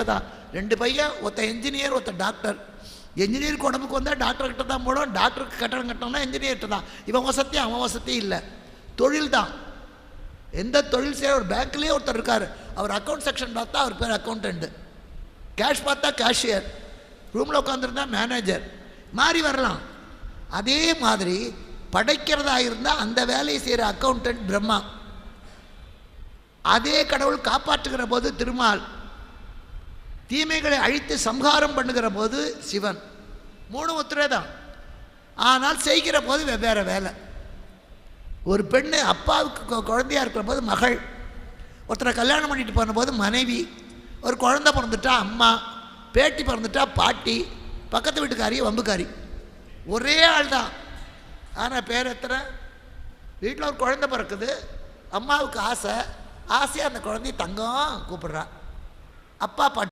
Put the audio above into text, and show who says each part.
Speaker 1: தேவதா ரெண்டு பையன் ஒருத்த என்ஜினியர் ஒருத்த டாக்டர் என்ஜினியருக்கு உடம்புக்கு வந்தால் டாக்டர் கிட்ட தான் போடும் டாக்டருக்கு கட்டணம் கட்டணும்னா என்ஜினியர்கிட்ட தான். இவன் வசதி அவன் வசதி இல்லை. தொழில் தான் எந்த தொழில் செய்கிற ஒரு பேங்க்லேயே ஒருத்தர் இருக்கார். அவர் அக்கௌண்ட் செக்ஷன் பார்த்தா அவர் பேர் அக்கௌண்டண்ட்டு கேஷ் பார்த்தா கேஷியர் ரூமில் உட்காந்துருந்தா மேனேஜர் மாறி வரலாம். அதே மாதிரி படைக்கிறதா இருந்தால் அந்த வேலையை செய்கிற அக்கௌண்டன்ட் பிரம்மா. அதே கடவுள் காப்பாற்றுகிற போது திருமால். தீமைகளை அழித்து சம்ஹாரம் பண்ணுகிற போது சிவன். மூணு ஒத்துரே தான். ஆனால் செய்கிற போது வெவ்வேறு வேலை. ஒரு பெண்ணு அப்பாவுக்கு குழந்தையாக இருக்கிற போது மகள். ஒருத்தரை கல்யாணம் பண்ணிட்டு போனபோது மனைவி. ஒரு குழந்தை பிறந்துட்டா அம்மா. பேட்டி பிறந்துட்டா பாட்டி. பக்கத்து வீட்டுக்காரி வம்புக்காரி. ஒரே ஆள் தான். ஆனால் பேர் எத்தனை? வீட்டில் ஒரு குழந்த பிறக்குது. அம்மாவுக்கு ஆசை. ஆசையாக அந்த குழந்தைய தங்கம் கூப்பிட்றா. அப்பா பாட்டி